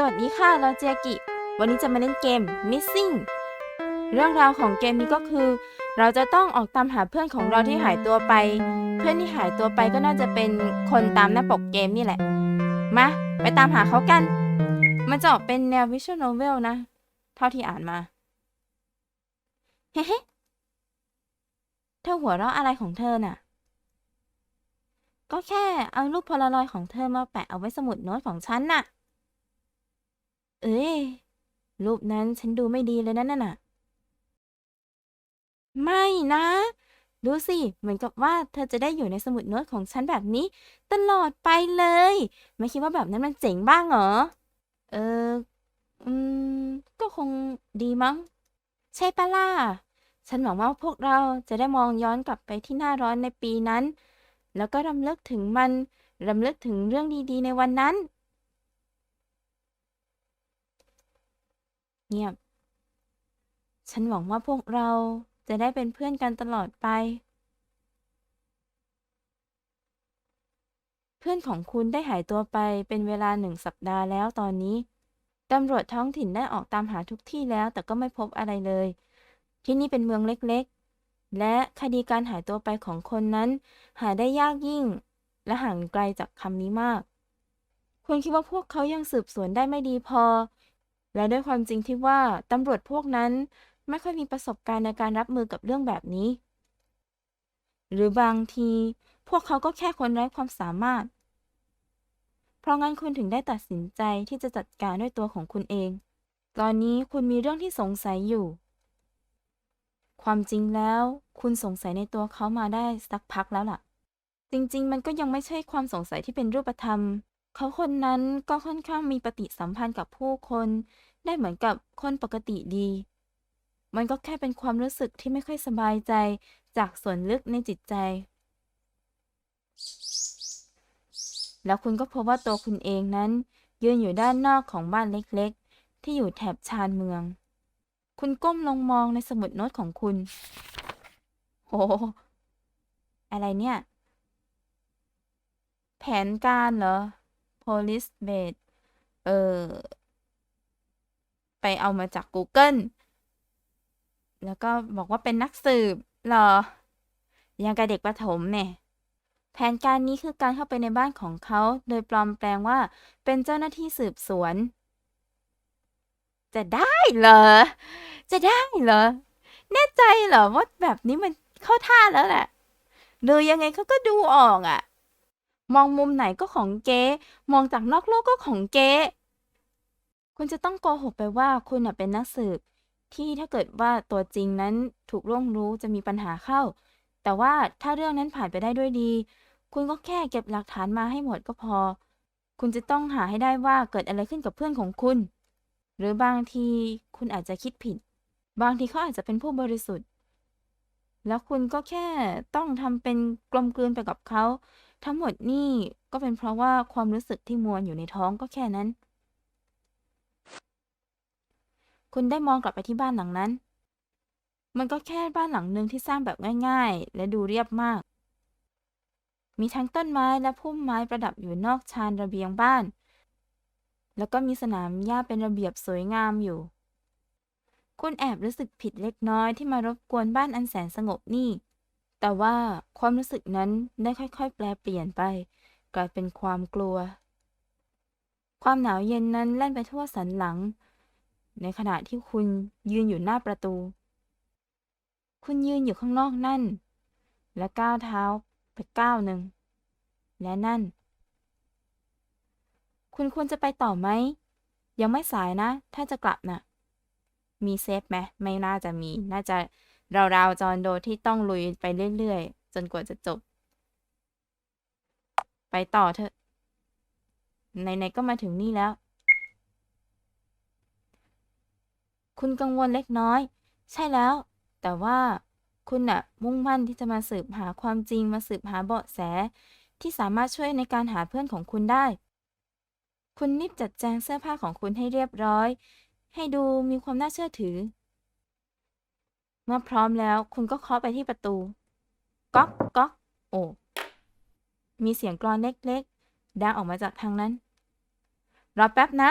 สวัสดีค่ะเราเจยกิ วันนี้จะมาเล่นเกม Missing เรื่องราวของเกมนี้ก็คือ เราจะต้องออกตามหาเพื่อนของเราที่หายตัวไป เพื่อนที่หายตัวไปก็น่าจะเป็นคนตามหน้าปกเกมนี่แหละ มา ไปตามหาเขากัน มันจะออกเป็นแนว Visual Novel นะ เท่าที่อ่านมา เฮ้เฮ้เธอหัวเราะอะไรของเธอน่ะ ก็แค่เอารูปพลารอยของเธอมาแปะเอาไว้สมุดโน้ตของฉันน่ะ เอ้ย รูปนั้นฉันดูไม่ดีเลยนะนั่นน่ะ ไม่นะ ดูสิ เหมือนกับว่าเธอจะได้อยู่ในสมุดโน้ตของฉันแบบนี้ ตลอดไปเลย ไม่คิดว่าแบบนั้นมันเจ๋งบ้างเหรอ เออ อืม ก็คงดีมั้ง ใช่ปะล่ะ ฉันหวังว่าพวกเราจะได้มองย้อนกลับไปที่หน้าร้อนในปีนั้น แล้วก็รำลึกถึงมัน รำลึกถึงเรื่องดีๆในวันนั้น เงียบฉันหวังว่าพวกเราจะได้เป็นเพื่อนกันตลอดไป เพื่อนของคุณได้หายตัวไปเป็นเวลาหนึ่งสัปดาห์แล้วตอนนี้ ตำรวจท้องถิ่นได้ออกตามหาทุกที่แล้วแต่ก็ไม่พบอะไรเลย ที่นี่เป็นเมืองเล็กๆ และคดีการหายตัวไปของคนนั้น หาได้ยากยิ่ง และห่างไกลจากคำนี้มาก คุณคิดว่าพวกเขายังสืบสวนได้ไม่ดีพอ และด้วยความจริงที่ว่าตำรวจพวกนั้นไม่ค่อยมีประสบการณ์ในการรับมือกับเรื่องแบบนี้ หรือบางที พวกเขาก็แค่คนไร้ความสามารถ เพราะงั้นคุณถึงได้ตัดสินใจที่จะจัดการด้วยตัวของคุณเอง ตอนนี้คุณมีเรื่องที่สงสัยอยู่ ความจริงแล้ว คุณสงสัยในตัวเขามาได้สักพักแล้วล่ะ จริงๆ มันก็ยังไม่ใช่ความสงสัยที่เป็นรูปธรรม เขาคนนั้นก็ค่อนข้างมีปฏิสัมพันธ์กับผู้คน ได้เหมือนกับคนปกติดี มันก็แค่เป็นความรู้สึกที่ไม่ค่อยสบายใจจากส่วนลึกในจิตใจ แล้วคุณก็พบว่าตัวคุณเองนั้น ยืนอยู่ด้านนอกของบ้านเล็กๆ ที่อยู่แถบชานเมือง คุณก้มลงมองในสมุดโน้ตของคุณโหอะไรเนี่ย แผนการเหรอ police base เออ ไปเอามาจาก Google แล้วก็บอกว่าเป็นนักสืบเหรอ ยังกับเด็กประถมเนี่ย แผนการนี้คือการเข้าไปในบ้านของเขา โดยปลอมแปลงว่าเป็นเจ้าหน้าที่สืบสวน จะได้เหรอ จะได้เหรอ แน่ใจเหรอว่าแบบนี้มันเข้าท่าแล้วแหละดูยังไงเขาก็ดูออกอะมองมุมไหนก็ของเก๊ มองจากนอกโลกก็ของเก๊ คุณจะต้องโกหกไปว่าคุณน่ะเป็นนักสืบ ที่ถ้าเกิดว่าตัวจริงนั้นถูกล่วงรู้จะมีปัญหาเข้า แต่ว่าถ้าเรื่องนั้นผ่านไปได้ด้วยดี คุณก็แค่เก็บหลักฐานมาให้หมดก็พอ คุณจะต้องหาให้ได้ว่าเกิดอะไรขึ้นกับเพื่อนของคุณ หรือบางทีคุณอาจจะคิดผิด บางทีเขาอาจจะเป็นผู้บริสุทธิ์ แล้วคุณก็แค่ต้องทำเป็นกลมกลืนไปกับเขาทั้งหมดนี่ก็เป็นเพราะว่าความรู้สึกที่มวลอยู่ในท้องก็แค่นั้น คุณได้มองกลับไปที่บ้านหลังนั้น มันก็แค่บ้านหลังหนึ่งที่สร้างแบบง่าย ๆ และดูเรียบมาก มีทั้งต้นไม้และพุ่มไม้ประดับอยู่นอกชานระเบียงบ้าน แล้วก็มีสนามหญ้าเป็นระเบียบสวยงามอยู่ คุณแอบรู้สึกผิดเล็กน้อยที่มารบกวนบ้านอันแสนสงบนี่ แต่ว่าความรู้สึกนั้นได้ค่อยๆ แปลเปลี่ยนไป กลายเป็นความกลัว ความหนาวเย็นนั้นแล่นไปทั่วสันหลัง ในขณะที่คุณยืนอยู่หน้าประตู คุณยืนอยู่ข้างนอกนั่น และก้าวเท้าไปก้าวหนึ่ง และนั่น คุณควรจะไปต่อไหม ยังไม่สายนะ ถ้าจะกลับน่ะ มีเซฟไหมไม่น่าจะมี น่าจะราวๆจอนโดที่ต้องลุยไปเรื่อยๆ จนกว่าจะจบ ไปต่อเถอะไหนๆก็มาถึงนี่แล้ว คุณกังวลเล็กน้อย ใช่แล้ว แต่ว่าคุณน่ะมุ่งมั่นที่จะมาสืบหาความจริงมาสืบหาเบาะแส ที่สามารถช่วยในการหาเพื่อนของคุณได้ คุณรีบจัดแจงเสื้อผ้าของคุณให้เรียบร้อย ให้ดูมีความน่าเชื่อถือ เมื่อพร้อมแล้วคุณก็เคาะไปที่ประตู ก๊อกก๊อกโอ้มีเสียงกลอนเล็กๆดังออกมาจากทางนั้น รอแป๊บนะ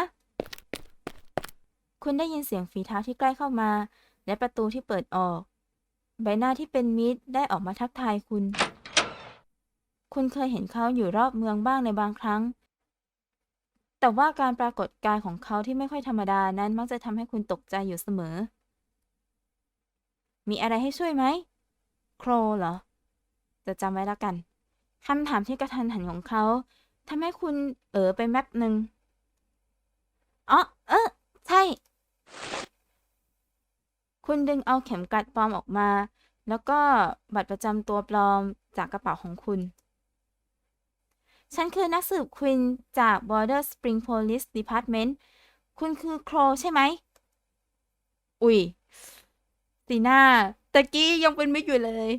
คุณได้ยินเสียงฝีเท้าที่ใกล้เข้ามา และประตูที่เปิดออก ใบหน้าที่เป็นมิตรได้ออกมาทักทายคุณ คุณเคยเห็นเขาอยู่รอบเมืองบ้างในบางครั้ง แต่ว่าการปรากฏกายของเขาที่ไม่ค่อยธรรมดานั้นมักจะทำให้คุณตกใจอยู่เสมอ มีอะไรให้ช่วยไหม โครเหรอ จะจำไว้แล้วกันคำถามที่กระทันหันของเขาทำให้คุณเออไปแมปหนึ่งอ๋อเออใช่ คุณดึงเอาเข็มกลัดปลอมออกมา แล้วก็บัตรประจำตัวปลอมจากกระเป๋าของคุณ ฉันคือนักสืบควินจาก Border Spring Police Department คุณคือโครใช่ไหม อุ๊ยสีหน้าตะกี้ยังเป็นมิตรอยู่เลย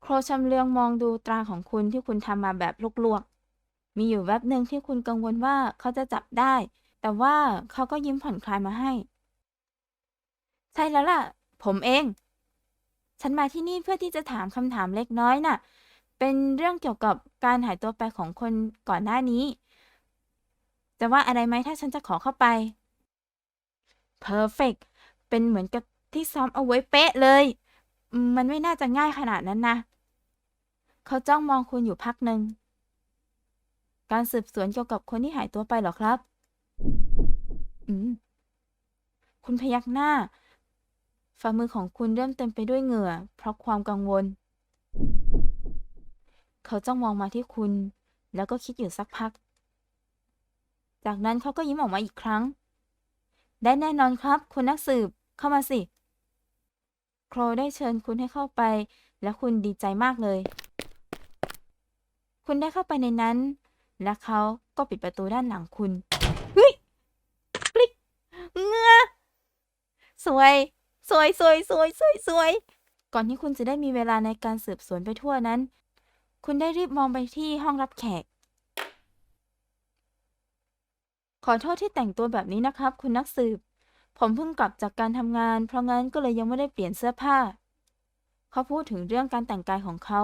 โครชำเลืองมองดูตราของคุณที่คุณทำมาแบบลวกๆ มีอยู่แวบหนึ่งที่คุณกังวลว่าเขาจะจับได้ แต่ว่าเขาก็ยิ้มผ่อนคลายมาให้ ใช่แล้วล่ะ ผมเอง ฉันมาที่นี่เพื่อที่จะถามคำถามเล็กน้อยน่ะ เป็นเรื่องเกี่ยวกับการหายตัวไปของคนก่อนหน้านี้ จะว่าอะไรไหมถ้าฉันจะขอเข้าไป Perfect เป็นเหมือนกับที่ซ้อมเอาไว้เป๊ะเลย มันไม่น่าจะง่ายขนาดนั้นนะ เขาจ้องมองคุณอยู่พักหนึ่ง การสืบสวนเกี่ยวกับคนที่หายตัวไปหรอครับ อืม คุณพยักหน้า ฝ่ามือของคุณเริ่มเต็มไปด้วยเหงื่อ เพราะความกังวล เขาจ้องมองมาที่คุณ แล้วก็คิดอยู่สักพัก จากนั้นเขาก็ยิ้มออกมาอีกครั้ง ได้แน่นอนครับ คุณนักสืบ เข้ามาสิ โครได้เชิญคุณให้เข้าไป และคุณดีใจมากเลย คุณได้เข้าไปในนั้น และเขาก็ปิดประตูด้านหลังคุณ เฮ้ยกลิกเงือ สวย สวยสวยสวยสวยสวย ก่อนที่คุณจะได้มีเวลาในการสืบสวนไปทั่วนั้น คุณได้รีบมองไปที่ห้องรับแขก ขอโทษที่แต่งตัวแบบนี้นะครับ คุณนักสืบ ผมเพิ่งกลับจากการทำงาน เพราะงั้นก็เลยยังไม่ได้เปลี่ยนเสื้อผ้า เขาพูดถึงเรื่องการแต่งกายของเขา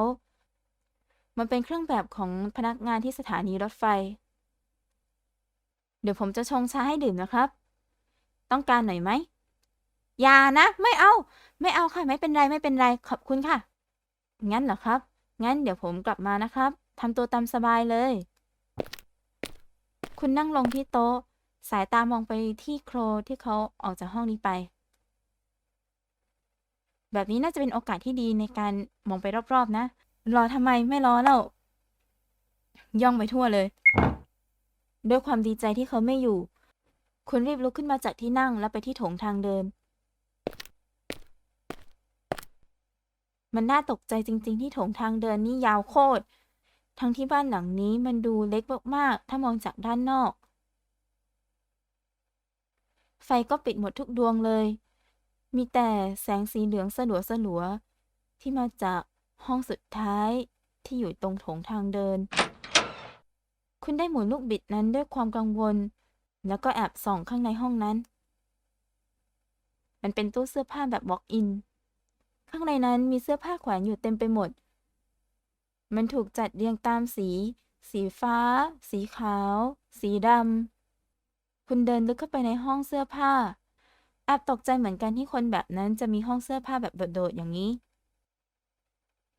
มันเป็นเครื่องแบบของพนักงานที่สถานีรถไฟ เดี๋ยวผมจะชงชาให้ดื่มนะครับ ต้องการหน่อยไหม อย่านะ ไม่เอา ไม่เอาค่ะ ไม่เป็นไร ไม่เป็นไร ขอบคุณค่ะ งั้นเหรอครับ งั้นเดี๋ยวผมกลับมานะครับ ทำตัวตามสบายเลย คุณนั่งลงที่โต๊ะ สายตามองไปที่โครที่เขาออกจากห้องนี้ไป แบบนี้น่าจะเป็นโอกาสที่ดีในการมองไปรอบๆ นะ รอทำไมไม่รอแล้ว ย่องไปทั่วเลย ด้วยความดีใจที่เขาไม่อยู่ คุณรีบลุกขึ้นมาจากที่นั่งแล้วไปที่โถงทางเดิน มันน่าตกใจจริง ๆ ที่โถงทางเดินนี่ยาวโคตร ทั้งที่บ้านหลังนี้มันดูเล็กมากๆ ถ้ามองจากด้านนอก ไฟก็ปิดหมดทุกดวงเลย มีแต่แสงสีเหลืองสลัวสลัวๆที่มาจากห้องสุดท้ายที่อยู่ตรงโถงทางเดิน คุณได้หมุนลูกบิดนั้นด้วยความกังวล แล้วก็แอบส่องข้างในห้องนั้น มันเป็นตู้เสื้อผ้าแบบ walk-in ข้างในนั้นมีเสื้อผ้าแขวนอยู่เต็มไปหมด มันถูกจัดเรียงตามสี สีฟ้า สีขาว สีดำ คุณเดินลึกเข้าไปในห้องเสื้อผ้า แอบตกใจเหมือนกันที่คนแบบนั้นจะมีห้องเสื้อผ้าแบบโดดๆอย่างนี้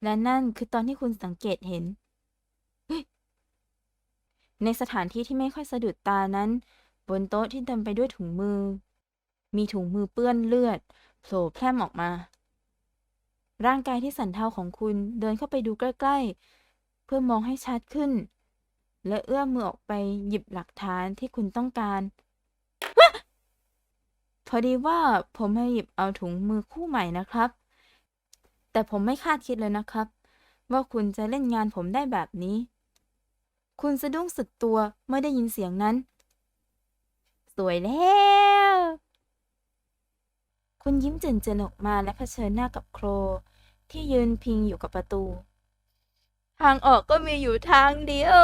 และนั่นคือตอนที่คุณสังเกตเห็น ในสถานที่ที่ไม่ค่อยสะดุดตานั้น บนโต๊ะที่เต็มไปด้วยถุงมือ มีถุงมือเปื้อนเลือดโผล่แพร่มออกมา ร่างกายที่สันเทาของคุณเดินเข้าไปดูใกล้ๆ เพื่อมองให้ชัดขึ้น และเอื้อมมือออกไปหยิบหลักฐานที่คุณต้องการพอดีว่าผมมาหยิบเอาถุงมือคู่ใหม่นะครับ แต่ผมไม่คาดคิดเลยนะครับ ว่าคุณจะเล่นงานผมได้แบบนี้ คุณสะดุ้งสึกตัวเมื่อได้ยินเสียงนั้น สวยแล้ว คุณยิ้มเจือนๆออกมาและเผชิญหน้ากับโคร ที่ยืนพิงอยู่กับประตู ทางออกก็มีอยู่ทางเดียว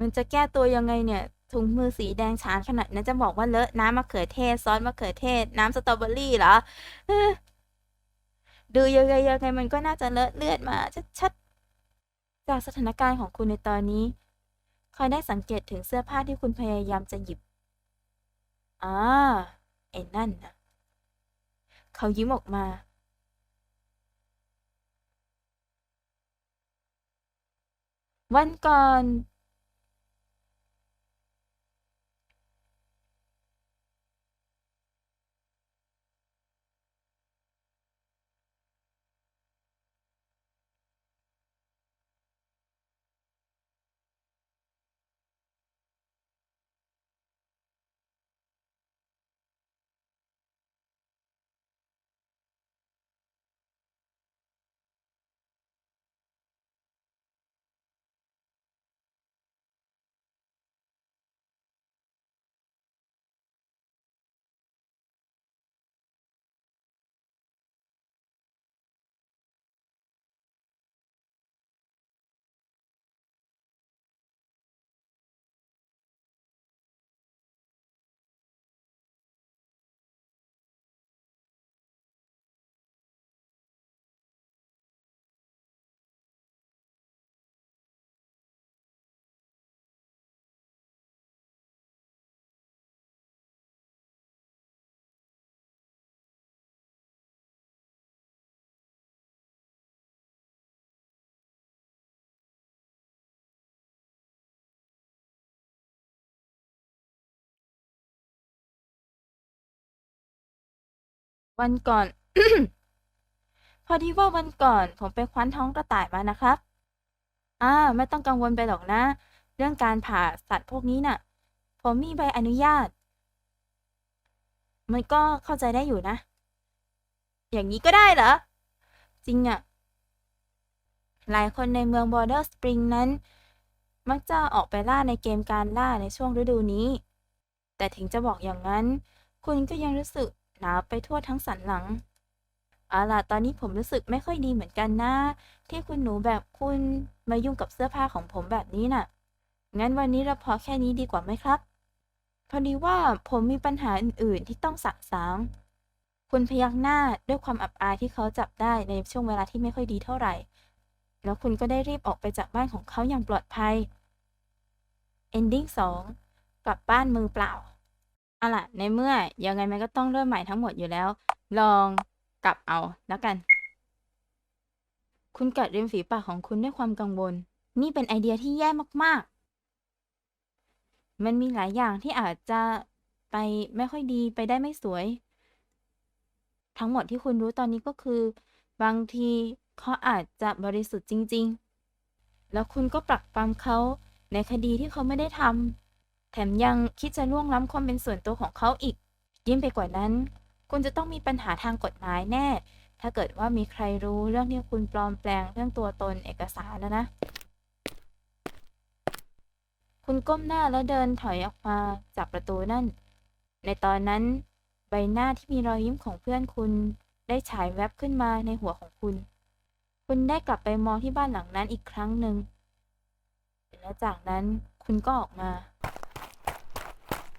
มันจะแก้ตัวยังไงเนี่ย ถุงมือสีแดงฉานขนาดนั้นจะบอกว่าเลอะน้ำมะเขือเทศ ซอสมะเขือเทศ น้ำสตรอเบอรี่เหรอเอ้อดูยังไงยังไงมันก็น่าจะเลอะเลือดมาชัดๆ จากสถานการณ์ของคุณในตอนนี้คอยได้สังเกตถึงเสื้อผ้าที่คุณพยายามจะหยิบ อ่าไอ้นั่นนะ เขายิ้มออกมา วันก่อน วันก่อน พอดีว่าวันก่อน ผมไปคว้านท้องกระต่ายมานะครับ อ่า ไม่ต้องกังวลไปหรอกนะ เรื่องการผ่าสัตว์พวกนี้น่ะ ผมมีใบอนุญาต มันก็เข้าใจได้อยู่นะ อย่างนี้ก็ได้เหรอ จริงอะหลายคนในเมือง Border Spring นั้น มักจะออกไปล่าในเกมการล่าในช่วงฤดูนี้ แต่ถึงจะบอกอย่างนั้น คุณก็ยังรู้สึก หนาวไปทั่วทั้งสันหลังเอาล่ะตอนนี้ผมรู้สึกไม่ค่อยดีเหมือนกันนะ ที่คุณหนูแบบคุณมายุ่งกับเสื้อผ้าของผมแบบนี้น่ะ งั้นวันนี้เราพอแค่นี้ดีกว่าไหมครับ พอดีว่าผมมีปัญหาอื่นๆที่ต้องสะสาง คุณพยักหน้าด้วยความอับอายที่เขาจับได้ในช่วงเวลาที่ไม่ค่อยดีเท่าไหร่ แล้วคุณก็ได้รีบออกไปจากบ้านของเขาอย่างปลอดภัย Ending 2 กลับบ้านมือเปล่า เอาล่ะ ในเมื่อยังไงมันก็ต้องเริ่มใหม่ทั้งหมดอยู่แล้ว ลองกลับเอาแล้วกัน คุณกัดริมฝีปากของคุณด้วยความกังวล นี่เป็นไอเดียที่แย่มากๆ มันมีหลายอย่างที่อาจจะไปไม่ค่อยดีไปได้ไม่สวย ทั้งหมดที่คุณรู้ตอนนี้ก็คือ บางทีเขาอาจจะบริสุทธิ์จริง ๆ แล้วคุณก็ปรักปรำเขาในคดีที่เขาไม่ได้ทำ แถมยังคิดจะล่วงล้ำความเป็นส่วนตัวของเขาอีก ยิ่งไปกว่านั้น คุณจะต้องมีปัญหาทางกฎหมายแน่ ถ้าเกิดว่ามีใครรู้เรื่องที่คุณปลอมแปลงเรื่องตัวตนเอกสารแล้วนะ คุณก้มหน้าแล้วเดินถอยออกมาจากประตูนั่น ในตอนนั้น ใบหน้าที่มีรอยยิ้มของเพื่อนคุณ ได้ฉายแวบขึ้นมาในหัวของคุณ คุณได้กลับไปมองที่บ้านหลังนั้นอีกครั้งหนึ่งและจากนั้นคุณก็ออกมา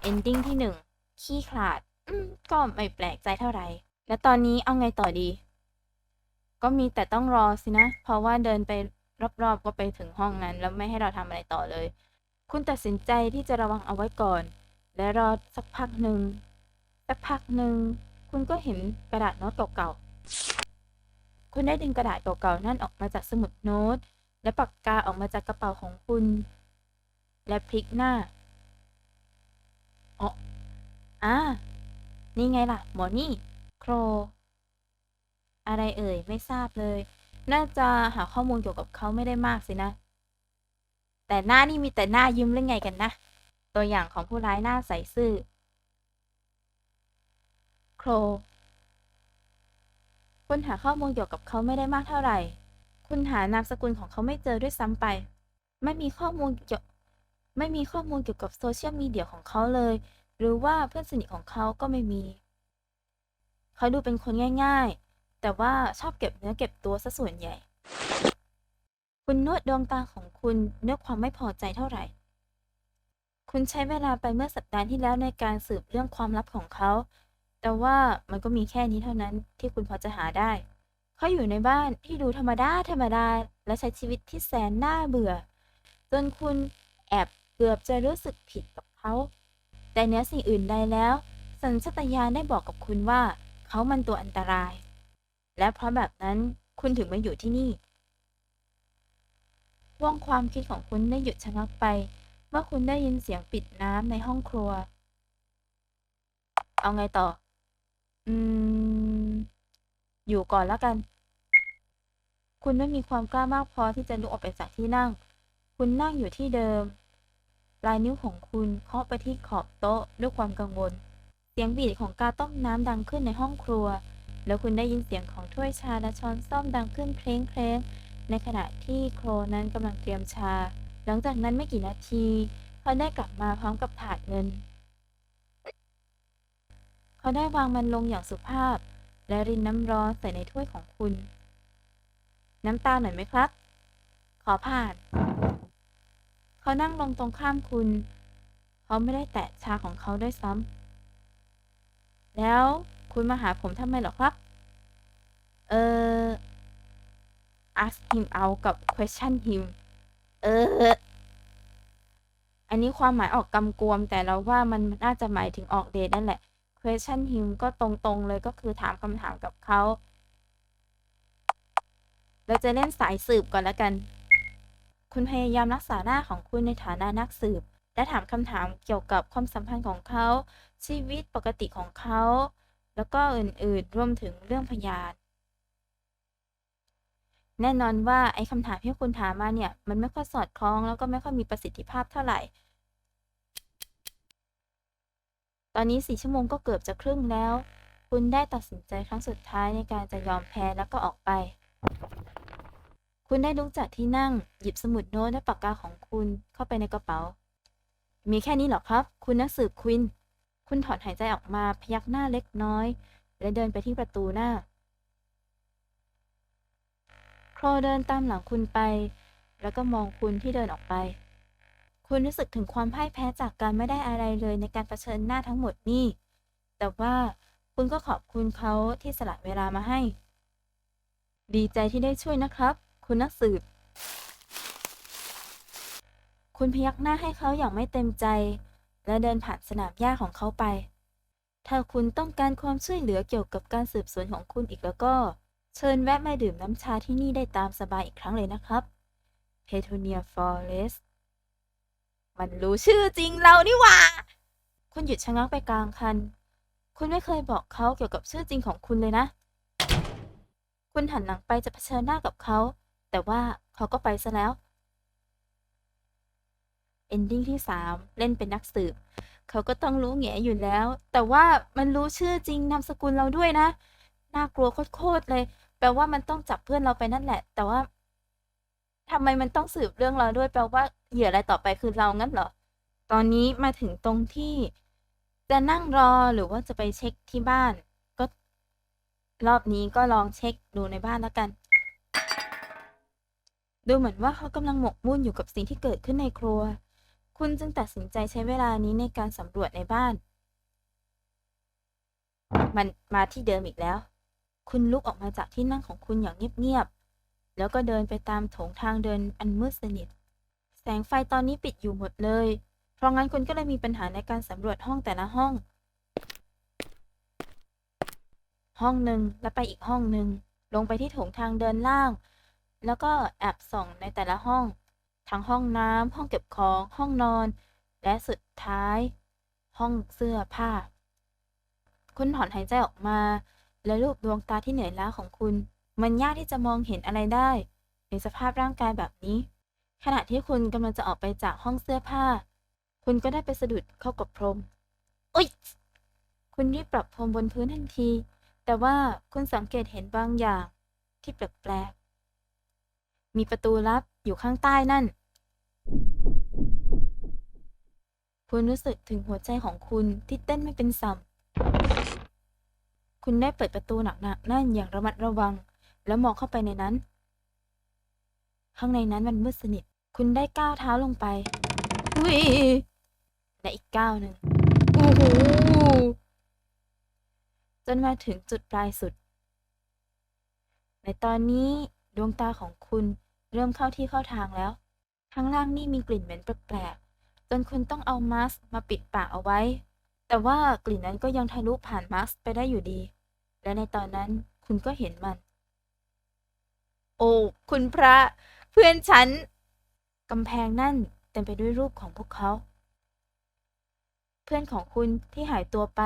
Ending ที่หนึ่งขี้ขลาดก็ไม่แปลกใจเท่าไหร่ แล้วตอนนี้เอาไงต่อดี ก็มีแต่ต้องรอสินะ เพราะว่าเดินไปรอบๆก็ไปถึงห้องนั้น แล้วไม่ให้เราทำอะไรต่อเลย คุณตัดสินใจที่จะระวังเอาไว้ก่อน และรอสักพักหนึ่งสักพักหนึ่งคุณก็เห็นกระดาษโน้ตเก่าๆ คุณได้ดึงกระดาษเก่าๆนั่นออกมาจากสมุดโน้ต และปากกาออกมาจากกระเป๋าของคุณ และพลิกหน้า อ๋ออ่านี่ไงล่ะ หมอนี่ โคร อะไรเอ่ย ไม่ทราบเลย น่าจะหาข้อมูลเกี่ยวกับเขาไม่ได้มากสินะ แต่หน้านี่มีแต่หน้ายิ้มหรือไงกันนะ ตัวอย่างของผู้ร้ายหน้าใสซื่อ โครคุณหาข้อมูลเกี่ยวกับเขาไม่ได้มากเท่าไหร่ คุณหานามสกุลของเขาไม่เจอด้วยซ้ำไป ไม่มีข้อมูลเกี่ยว ไม่มีข้อมูลเกี่ยวกับโซเชียลมีเดียของเขาเลย หรือว่าเพื่อนสนิทของเขาก็ไม่มี เขาดูเป็นคนง่ายๆ แต่ว่าชอบเก็บเนื้อเก็บตัวซะส่วนใหญ่ คุณนวดดวงตาของคุณด้วยความไม่พอใจเท่าไหร่ คุณใช้เวลาไปเมื่อสัปดาห์ที่แล้วในการสืบเรื่องความลับของเขา แต่ว่ามันก็มีแค่นี้เท่านั้นที่คุณพอจะหาได้ เขาอยู่ในบ้านที่ดูธรรมดาธรรมดาและใช้ชีวิตที่แสนน่าเบื่อ จนคุณแอบ กือบจะรู้สึกผิดกับเขา แต่เนื้อสิ่งอื่นใดแล้ว สัญชาตญาณได้บอกกับคุณว่า เขามันตัวอันตราย และเพราะแบบนั้นคุณถึงมาอยู่ที่นี่ว่องความคิดของคุณได้หยุดชะงักไป เมื่อคุณได้ยินเสียงปิดน้ำในห้องครัว เอาไงต่อ อืม อยู่ก่อนแล้วกัน คุณไม่มีความกล้ามากพอที่จะลุกออกไปจากที่นั่ง คุณนั่งอยู่ที่เดิม ปลายนิ้วของคุณเคาะไปที่ขอบโต๊ะด้วยความกังวล เสียงบีดของกาต้มน้ำดังขึ้นในห้องครัว แล้วคุณได้ยินเสียงของถ้วยชาและช้อนส้อมดังขึ้นเคร้งเคร้งในขณะที่โครนั้นกำลังเตรียมชา หลังจากนั้นไม่กี่นาที เขาได้กลับมาพร้อมกับถาดเงิน เขาได้วางมันลงอย่างสุภาพ และรินน้ำร้อนใส่ในถ้วยของคุณ น้ำตาหน่อยไหมครับ ขอผ่าน เขานั่งลงตรงข้ามคุณ เขาไม่ได้แตะชาของเขาด้วยซ้ำ แล้วคุณมาหาผมทำไมหรอครับ เออ ask him out กับ question him เออ อันนี้ความหมายออกกำกวม แต่เราว่ามันน่าจะหมายถึงออกเดทนั่นแหละ question him ก็ตรงๆเลยก็คือถามคำถามกับเขา เราจะเล่นสายสืบก่อนแล้วกัน คุณพยายามรักษาหน้าของคุณในฐานะนักสืบ และถามคำถามเกี่ยวกับความสัมพันธ์ของเขา ชีวิตปกติของเขา แล้วก็อื่นๆ รวมถึงเรื่องพยาน แน่นอนว่าไอ้คำถามที่คุณถามมาเนี่ย มันไม่ค่อยสอดคล้องแล้วก็ไม่ค่อยมีประสิทธิภาพเท่าไหร่ ตอนนี้สี่ชั่วโมงก็เกือบจะครึ่งแล้ว คุณได้ตัดสินใจครั้งสุดท้ายในการจะยอมแพ้แล้วก็ออกไป คุณได้ลุกจากที่นั่ง หยิบสมุดโน้ตและปากกาของคุณเข้าไปในกระเป๋า มีแค่นี้หรอครับ คุณนักสืบควิน คุณถอนหายใจออกมาพยักหน้าเล็กน้อย และเดินไปที่ประตูหน้า โครเดินตามหลังคุณไป แล้วก็มองคุณที่เดินออกไป คุณรู้สึกถึงความพ่ายแพ้จากการไม่ได้อะไรเลยในการเผชิญหน้าทั้งหมดนี่ แต่ว่าคุณก็ขอบคุณเขาที่สละเวลามาให้ ดีใจที่ได้ช่วยนะครับ คุณนักสืบ คุณพยักหน้าให้เขาอย่างไม่เต็มใจ และเดินผ่านสนามหญ้าของเขาไป ถ้าคุณต้องการความช่วยเหลือเกี่ยวกับการสืบสวนของคุณอีกแล้วก็ เชิญแวะมาดื่มน้ำชาที่นี่ได้ตามสบายอีกครั้งเลยนะครับเพโทเนียฟอเรสมันรู้ชื่อจริงเรานี่หว่า คุณหยุดชะงักไปกลางคัน คุณไม่เคยบอกเขาเกี่ยวกับชื่อจริงของคุณเลยนะ คุณหันหลังไปจะเผชิญหน้ากับเขา แต่ว่าเขาก็ไปซะแล้วเอนดิ้งที่สามเล่นเป็นนักสืบ เขาก็ต้องรู้แง่อยู่แล้ว แต่ว่ามันรู้ชื่อจริงนามสกุลเราด้วยนะ น่ากลัวโคตรเลย แปลว่ามันต้องจับเพื่อนเราไปนั่นแหละ แต่ว่าทำไมมันต้องสืบเรื่องเราด้วย แปลว่าเหยื่ออะไรต่อไปคือเรางั้นเหรอ ตอนนี้มาถึงตรงที่ จะนั่งรอหรือว่าจะไปเช็คที่บ้าน ก็ รอบนี้ก็ลองเช็คดูในบ้านแล้วกัน ดูเหมือนว่าเขากำลังหมกมุ่นอยู่กับสิ่งที่เกิดขึ้นในครัว คุณจึงตัดสินใจใช้เวลานี้ในการสำรวจในบ้าน มันมาที่เดิมอีกแล้ว คุณลุกออกมาจากที่นั่งของคุณอย่างเงียบๆ แล้วก็เดินไปตามโถงทางเดินอันมืดสนิท แสงไฟตอนนี้ปิดอยู่หมดเลย เพราะงั้นคุณก็เลยมีปัญหาในการสำรวจห้องแต่ละห้อง ห้องหนึ่งแล้วไปอีกห้องหนึ่งลงไปที่โถงทางเดินล่าง แล้วก็แอบส่องในแต่ละห้อง ทั้งห้องน้ำห้องเก็บของ ห้องนอน และสุดท้าย ห้องเสื้อผ้า คุณถอนหายใจออกมา และรูปดวงตาที่เหนื่อยล้าของคุณ มันยากที่จะมองเห็นอะไรได้ในสภาพร่างกายแบบนี้ ขณะที่คุณกำลังจะออกไปจากห้องเสื้อผ้า คุณก็ได้ไปสะดุดเข้ากับพรมอุ๊ยคุณรีบปรับพรมบนพื้นทันที แต่ว่าคุณสังเกตเห็นบางอย่างที่แปลกๆ มีประตูลับอยู่ข้างใต้นั่น คุณรู้สึกถึงหัวใจของคุณที่เต้นไม่เป็นสัมคุณได้เปิดประตูหนักๆนั่นอย่างระมัดระวัง แล้วมองเข้าไปในนั้น ข้างในนั้นมันมืดสนิท คุณได้ก้าวเท้าลงไปอุ้ยและอีกก้าวหนึ่งโอ้โหจนมาถึงจุดปลายสุด ในตอนนี้ ดวงตาของคุณเริ่มเข้าที่เข้าทางแล้ว ข้างล่างนี่มีกลิ่นเหม็นแปลกๆ จนคุณต้องเอามาสมาปิดปากเอาไว้ แต่ว่ากลิ่นนั้นก็ยังทะลุผ่านมาร์คไปได้อยู่ดี และในตอนนั้นคุณก็เห็นมัน โอ้ คุณพระ เพื่อนฉัน กำแพงนั่นเต็มไปด้วยรูปของพวกเขา เพื่อนของคุณที่หายตัวไป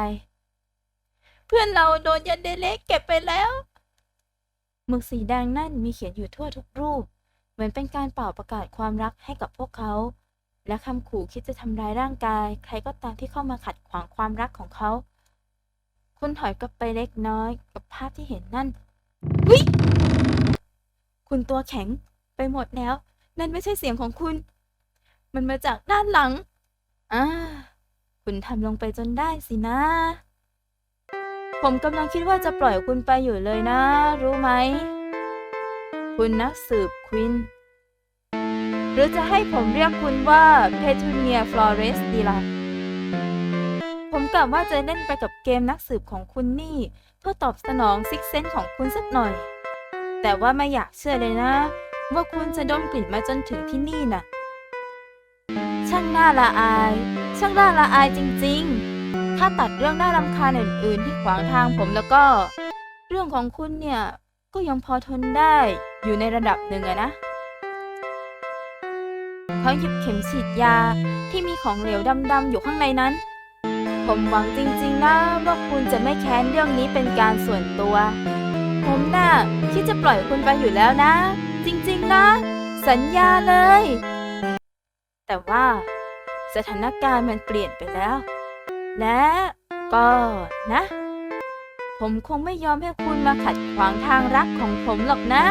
เพื่อนเราโดนยันเดเล็กเก็บไปแล้ว หมึกสีแดงนั่นมีเขียนอยู่ทั่วทุกรูป เหมือนเป็นการเป่าประกาศความรักให้กับพวกเขา และคำขู่คิดจะทำร้ายร่างกาย ใครก็ตามที่เข้ามาขัดขวางความรักของเขา คุณถอยกลับไปเล็กน้อยกับภาพที่เห็นนั่นวิคุณตัวแข็งไปหมดแล้ว นั่นไม่ใช่เสียงของคุณ มันมาจากด้านหลัง อ่า คุณทำลงไปจนได้สินะ ผมกำลังคิดว่าจะปล่อยคุณไปอยู่เลยนะ รู้ไหม คุณนักสืบควิน หรือจะให้ผมเรียกคุณว่าเพทูเนียฟลอเรสดีล่ะผมกะว่าจะเล่นไปกับเกมนักสืบของคุณนี่ เพื่อตอบสนองซิกเซนของคุณสักหน่อย แต่ว่าไม่อยากเชื่อเลยนะ ว่าคุณจะดมกลิ่นมาจนถึงที่นี่น่ะ ช่างน่าละอาย ช่างน่าละอายจริง ๆ ถ้าตัดเรื่องน่ารำคาญอื่น ๆ ที่ขวางทางผมแล้วก็ เรื่องของคุณเนี่ยก็ยังพอทนได้อยู่ในระดับหนึ่งอะนะเขาหยิบเข็มฉีดยาที่มีของเหลวดำ ๆ อยู่ข้างในนั้น ผมหวังจริง ๆ นะว่าคุณจะไม่แค้นเรื่องนี้เป็นการส่วนตัว ผมน่ะคิดจะปล่อยคุณไปอยู่แล้วนะ จริง ๆ นะ สัญญาเลย แต่ว่าสถานการณ์มันเปลี่ยนไปแล้ว และก็นะ ผมคงไม่ยอมให้คุณมาขัดขวางทางรักของผมหรอกนะ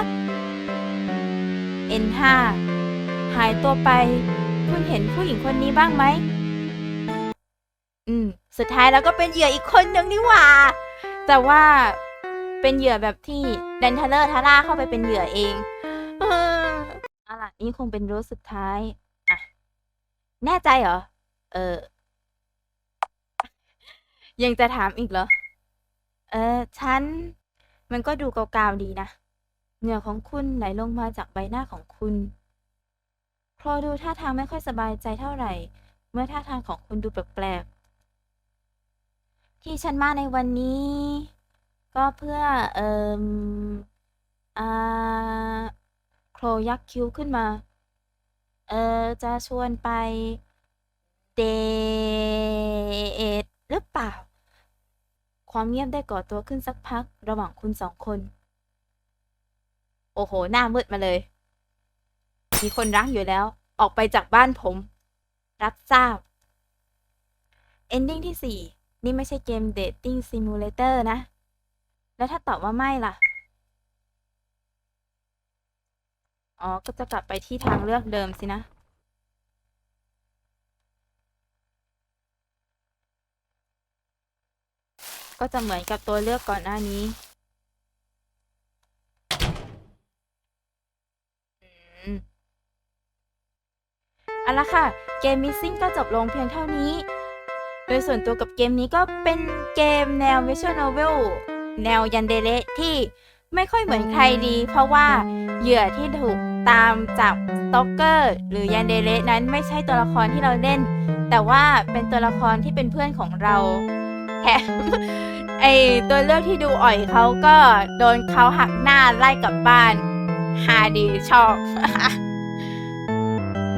N5 หายตัวไป คุณเห็นผู้หญิงคนนี้บ้างไหม อืม สุดท้ายแล้วก็เป็นเหยื่ออีกคนนึงนี่หว่า แต่ว่าเป็นเหยื่อแบบที่แดนเทเลอร์ทาร่าเข้าไปเป็นเหยื่อเองอะล่ะนี่คงเป็นรูทสุดท้าย อะ แน่ใจเหรอ เออ ยังจะถามอีกเหรอ เออฉัน มันก็ดูเกาๆดีนะ เหงื่อของคุณไหลลงมาจากใบหน้าของคุณโคลดูท่าทางไม่ค่อยสบายใจเท่าไหร่ เมื่อท่าทางของคุณดูแปลกๆ ที่ฉันมาในวันนี้ ก็เพื่อ เอ่มอ่าโคลยักคิ้วขึ้นมา เออจะชวนไปเดทหรือเปล่า ความเงียบได้ก่อตัวขึ้นสักพัก ระหว่างคุณสองคน โอ้โห หน้ามืดมาเลย มีคนรักอยู่แล้ว ออกไปจากบ้านผม รับทราบ Ending ที่ 4 นี่ไม่ใช่เกม Dating Simulator นะ แล้วถ้าตอบว่าไม่ล่ะ อ๋อ ก็จะกลับไปที่ทางเลือกเดิมสินะ ก็จะเหมือนกับตัวเลือกก่อนหน้านี้อืมเอาละค่ะ เกม Missing ก็จบลงเพียงเท่านี้ โดยส่วนตัวกับเกมนี้ก็เป็นเกมแนว Visual Novel แนวยันเดเลที่ไม่ค่อยเหมือนใครดี เพราะว่าเหยื่อที่ถูกตามจับสตอกเกอร์หรือยันเดเลนั้นไม่ใช่ตัวละครที่เราเล่น แต่ว่าเป็นตัวละครที่เป็นเพื่อนของเรา แถมไอตัวเลือกที่ดูอ่อยเขาก็โดนเขาหักหน้าไล่กลับบ้านฮาดีชอบ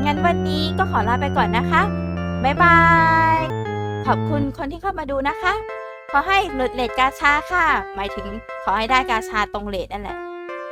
งั้นวันนี้ก็ขอลาไปก่อนนะคะ บ๊ายบาย ขอบคุณคนที่เข้ามาดูนะคะ ขอให้หลุดเลดกาชาค่ะ หมายถึงขอให้ได้กาชาตรงเลดนั่นแหละ